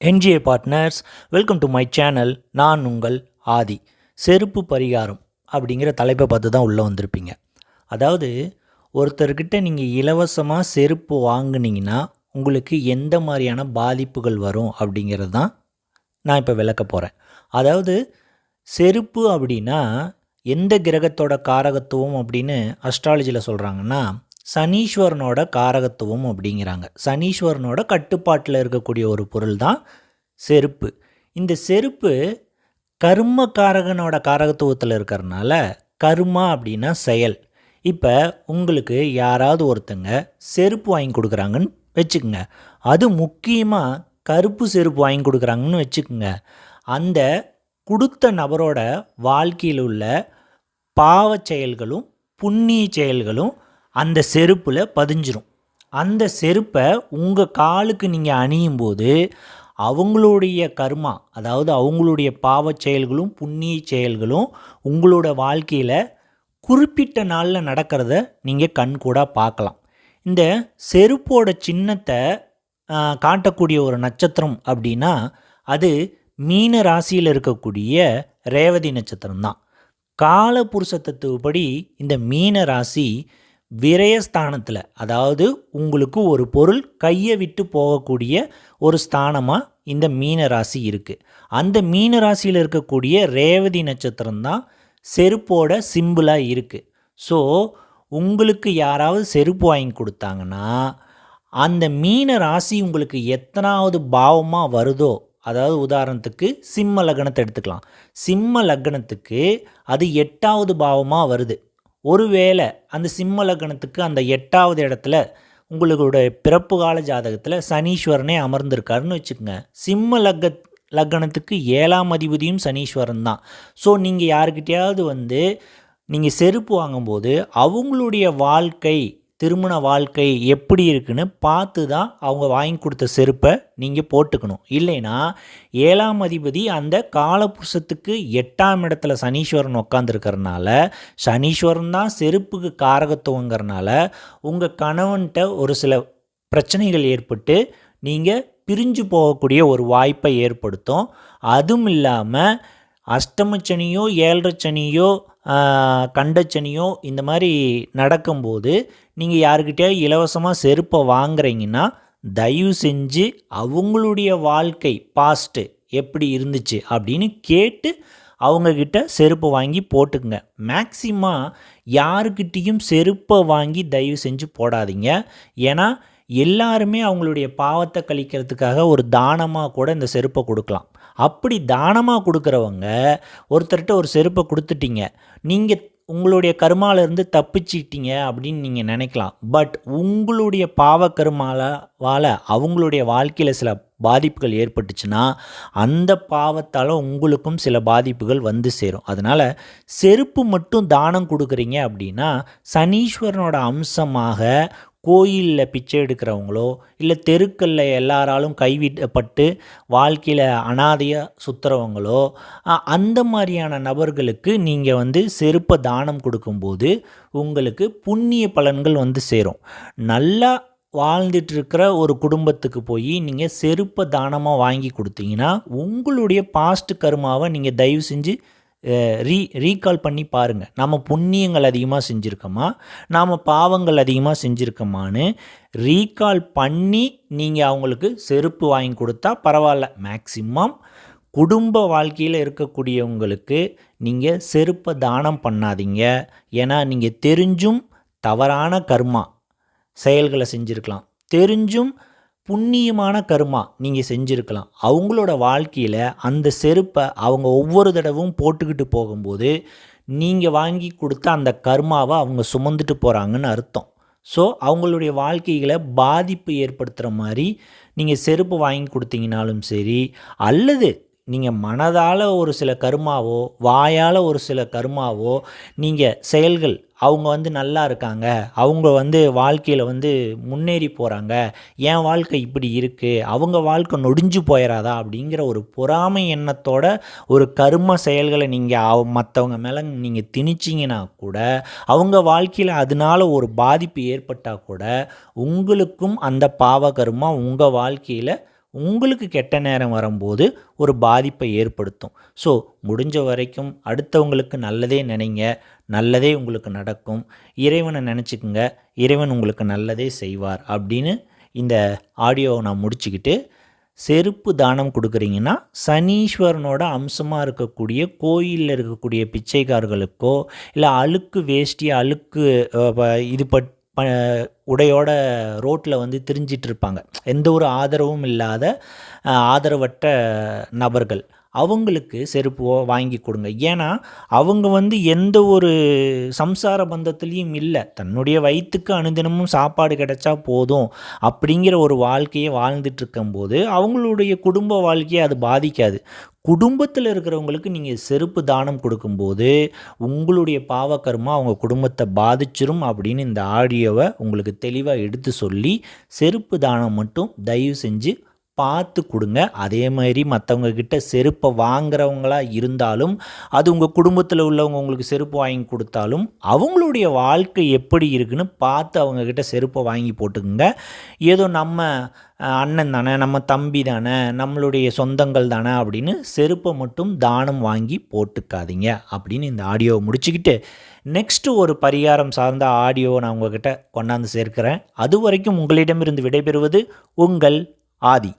NGA partners welcome to my channel நான் உங்கள் ஆதி. செருப்பு பரிகாரம் அப்படிங்கிற தலைப்பை பார்த்து தான் உள்ளே வந்திருப்பீங்க. அதாவது ஒருத்தர்கிட்ட நீங்கள் இலவசமாக செருப்பு வாங்கினீங்கன்னா உங்களுக்கு எந்த மாதிரியான பாதிப்புகள் வரும் அப்படிங்கிறது தான் நான் இப்போ விளக்க போகிறேன் அதாவது செருப்பு அப்படின்னா எந்த கிரகத்தோட காரகத்துவம் அப்படின்னு அஸ்ட்ராலஜியில் சொல்கிறாங்கன்னா சனீஸ்வரனோட காரகத்துவம் அப்படிங்கிறாங்க. சனீஸ்வரனோட கட்டுப்பாட்டில் இருக்கக்கூடிய ஒரு பொருள் தான் செருப்பு. இந்த செருப்பு கர்ம காரகனோட காரகத்துவத்தில் இருக்கிறனால கர்மா அப்படின்னா செயல். இப்போ உங்களுக்கு யாராவது ஒருத்தங்க செருப்பு வாங்கி கொடுக்குறாங்கன்னு வச்சுக்கோங்க. அது முக்கியமாக கருப்பு செருப்பு வாங்கி கொடுக்குறாங்கன்னு வச்சுக்கோங்க. அந்த கொடுத்த நபரோட வாழ்க்கையில் உள்ள பாவச் செயல்களும் புண்ணிய செயல்களும் அந்த செருப்பில் பதிஞ்சிரும். அந்த செருப்பை உங்கள் காலுக்கு நீங்கள் அணியும் போது அவங்களுடைய கர்மா அதாவது அவங்களுடைய பாவச் செயல்களும் புண்ணிய செயல்களும் உங்களோட வாழ்க்கையில் குறிப்பிட்ட நாளில் நடக்கிறத நீங்கள் கண்கூடாக பார்க்கலாம். இந்த செருப்போட சின்னத்தை காட்டக்கூடிய ஒரு நட்சத்திரம் அப்படின்னா அது மீன ராசியில் இருக்கக்கூடிய ரேவதி நட்சத்திரம் தான் காலபுருஷ தத்துவப்படி இந்த மீன ராசி விரயஸ்தானத்தில் அதாவது உங்களுக்கு ஒரு பொருள் கையை விட்டு போகக்கூடிய ஒரு ஸ்தானமாக இந்த மீன ராசி இருக்குது அந்த மீன ராசியில் இருக்கக்கூடிய ரேவதி நட்சத்திரம் தான் செருப்போட சிம்பிளாக இருக்குது ஸோ உங்களுக்கு யாராவது செருப்பு வாங்கி கொடுத்தாங்கன்னா அந்த மீன ராசி உங்களுக்கு எத்தனாவது பாவமாக வருதோ அதாவது உதாரணத்துக்கு சிம்ம லக்னத்தை எடுத்துக்கலாம். சிம்ம லக்னத்துக்கு அது எட்டாவது பாவமாக வருது. ஒருவேளை அந்த சிம்ம லக்னத்துக்கு அந்த எட்டாவது இடத்துல உங்களுடைய பிறப்பு கால ஜாதகத்தில் சனீஸ்வரனே அமர்ந்திருக்காருன்னு வச்சுக்கோங்க. சிம்ம லக்க லக்னத்துக்கு ஏழாம் அதிபதியும் சனீஸ்வரன் தான். ஸோ நீங்கள் யாருக்கிட்டையாவது வந்து நீங்கள் செருப்பு வாங்கும்போது அவங்களுடைய வாழ்க்கை திருமண வாழ்க்கை எப்படி இருக்குன்னு பார்த்து தான் அவங்க வாங்கி கொடுத்த செருப்பை நீங்கள் போட்டுக்கணும். இல்லைன்னா ஏழாம் அதிபதி அந்த காலபுருஷத்துக்கு எட்டாம் இடத்துல சனீஸ்வரன் உட்காந்துருக்கறனால சனீஸ்வரன் தான் செருப்புக்கு காரகத்துவங்கிறனால உங்கள் கணவன்கிட்ட ஒரு சில பிரச்சனைகள் ஏற்பட்டு நீங்கள் பிரிஞ்சு போகக்கூடிய ஒரு வாய்ப்பை ஏற்படுத்தும். அதுவும் இல்லாமல் அஷ்டமச்சனியோ ஏழரை சனியோ கண்டச்சனியோ இந்த மாதிரி நடக்கும்போது நீங்கள் யாருக்கிட்டே இலவசமாக செருப்பை வாங்குறீங்கன்னா தயவு செஞ்சு அவங்களுடைய வாழ்க்கை பாஸ்ட்டு எப்படி இருந்துச்சு அப்படின்னு கேட்டு அவங்கக்கிட்ட செருப்பை வாங்கி போட்டுக்குங்க. மேக்சிமம் யாருக்கிட்டேயும் செருப்பை வாங்கி தயவு செஞ்சு போடாதீங்க. ஏன்னா எல்லாருமே அவங்களுடைய பாவத்தை கழிக்கிறதுக்காக ஒரு தானமாக கூட இந்த செருப்பை கொடுக்கலாம். அப்படி தானமாக கொடுக்குறவங்க ஒருத்தர்கிட்ட ஒரு செருப்பை கொடுத்துட்டீங்க. நீங்கள் உங்களுடைய கருமாலிருந்து தப்பிச்சிட்டீங்க அப்படின்னு நீங்கள் நினைக்கலாம். பட் உங்களுடைய பாவ கருமாலாவால் அவங்களுடைய வாழ்க்கையில் சில பாதிப்புகள் ஏற்பட்டுச்சுன்னா அந்த பாவத்தால் உங்களுக்கும் சில பாதிப்புகள் வந்து சேரும். அதனால் செருப்பு மட்டும் தானம் கொடுக்குறீங்க அப்படின்னா சனீஸ்வரனோட அம்சமாக கோயிலில் பிச்சை எடுக்கிறவங்களோ இல்லை தெருக்களில் எல்லாராலும் கைவிடப்பட்டு வாழ்க்கையில் அனாதையாக சுற்றுறவங்களோ அந்த மாதிரியான நபர்களுக்கு நீங்கள் வந்து செருப்பை தானம் கொடுக்கும்போது உங்களுக்கு புண்ணிய பலன்கள் வந்து சேரும். நல்லா வாழ்ந்துட்டுருக்கிற ஒரு குடும்பத்துக்கு போய் நீங்கள் செருப்பை தானமாக வாங்கி கொடுத்தீங்கன்னா உங்களுடைய பாஸ்ட் கருமாவை நீங்கள் தயவு செஞ்சு ரீ ரீகால் பண்ணி பாருங்கள் நம்ம புண்ணியங்கள் அதிகமாக செஞ்சுருக்கோமா? நாம் பாவங்கள் அதிகமாக செஞ்சுருக்கோமான்னு ரீகால் பண்ணி நீங்கள் அவங்களுக்கு செருப்பு வாங்கி கொடுத்தா பரவாயில்ல. மேக்சிமம் குடும்ப வாழ்க்கையில் இருக்கக்கூடியவங்களுக்கு நீங்கள் செருப்பை தானம் பண்ணாதீங்க. ஏன்னா நீங்கள் தெரிஞ்சும் தவறான கர்மா செயல்களை செஞ்சுருக்கலாம். தெரிஞ்சும் புண்ணியமான கருமா நீங்கள் செஞ்சுருக்கலாம். அவங்களோட வாழ்க்கையில் அந்த செருப்பை அவங்க ஒவ்வொரு தடவும் போட்டுக்கிட்டு போகும்போது நீங்கள் வாங்கி கொடுத்த அந்த கர்மாவை அவங்க சுமந்துட்டு போகிறாங்கன்னு அர்த்தம். ஸோ அவங்களுடைய வாழ்க்கைகளை பாதிப்பு ஏற்படுத்துகிற மாதிரி நீங்கள் செருப்பு வாங்கி கொடுத்தீங்கனாலும் சரி அல்லது நீங்கள் மனதால் ஒரு சில கருமாவோ வாயால் ஒரு சில கருமாவோ நீங்கள் செயல்கள் அவங்க வந்து நல்லா இருக்காங்க. அவங்க வந்து வாழ்க்கையில் வந்து முன்னேறி போகிறாங்க என் வாழ்க்கை இப்படி இருக்குது அவங்க வாழ்க்கை நொடிஞ்சு போயிடாதா அப்படிங்கிற ஒரு பொறாமை எண்ணத்தோட ஒரு கர்ம செயல்களை நீங்கள் மற்றவங்க மேலே நீங்கள் திணிச்சிங்கன்னா கூட அவங்க வாழ்க்கையில் அதனால ஒரு பாதிப்பு ஏற்பட்டால் கூட உங்களுக்கும் அந்த பாவ கர்மா உங்கள் வாழ்க்கையில் உங்களுக்கு கெட்ட நேரம் வரும்போது ஒரு பாதிப்பை ஏற்படுத்தும். ஸோ முடிஞ்ச வரைக்கும் அடுத்தவங்களுக்கு நல்லதே நினைங்க. நல்லதே உங்களுக்கு நடக்கும். இறைவனை நினச்சிக்கோங்க. இறைவன் உங்களுக்கு நல்லதே செய்வார் அப்படின்னு இந்த ஆடியோவை நான் முடிச்சுக்கிட்டு செருப்பு தானம் கொடுக்குறீங்கன்னா சனீஸ்வரனோட அம்சமாக இருக்கக்கூடிய கோயிலில் இருக்கக்கூடிய பிச்சைக்காரர்களுக்கோ இல்லை அழுக்கு வேஷ்டி அழுக்கு இது பட் ப- உடையோட ரோட்டில் வந்து திரிஞ்சிட்ருப்பாங்க. எந்த ஒரு ஆதரவும் இல்லாத ஆதரவற்ற நபர்கள். அவங்களுக்கு செருப்பு வாங்கி கொடுங்க. ஏன்னா அவங்க வந்து எந்த ஒரு சம்சார பந்தத்துலேயும் இல்லை. தன்னுடைய வயிற்றுக்கு அனுதினமும் சாப்பாடு கிடைச்சா போதும் அப்படிங்கிற ஒரு வாழ்க்கையை வாழ்ந்துட்டு இருக்கும்போது அவங்களுடைய குடும்ப வாழ்க்கையை அது பாதிக்காது. குடும்பத்தில் இருக்கிறவங்களுக்கு நீங்கள் செருப்பு தானம் கொடுக்கும்போது உங்களுடைய பாவக்கர்மா அவங்க குடும்பத்தை பாதிச்சிரும் அப்படின்னு இந்த ஆடியோவை உங்களுக்கு தெளிவாக எடுத்து சொல்லி செருப்பு தானம் மட்டும் தயவு செஞ்சு பார்த்து கொடுங்க. அதே மாதிரி மற்றவங்க கிட்ட செருப்பை வாங்குறவங்களாக இருந்தாலும் அது உங்கள் குடும்பத்தில் உள்ளவங்க உங்களுக்கு செருப்பு வாங்கி கொடுத்தாலும் அவங்களுடைய வாழ்க்கை எப்படி இருக்குன்னு பார்த்து அவங்க கிட்ட செருப்பை வாங்கி போட்டுக்குங்க. ஏதோ நம்ம அண்ணன் தானே நம்ம தம்பி தானே நம்மளுடைய சொந்தங்கள் தானே அப்படின்னு செருப்பை மட்டும் தானம் வாங்கி போட்டுக்காதீங்க அப்படின்னு இந்த ஆடியோவை முடிச்சுக்கிட்டு நெக்ஸ்ட்டு ஒரு பரிகாரம் சார்ந்த ஆடியோவை நான் உங்ககிட்ட கொண்டாந்து சேர்க்கிறேன். அது வரைக்கும் உங்களிடமிருந்து விடைபெறுவது உங்கள் ஆதி.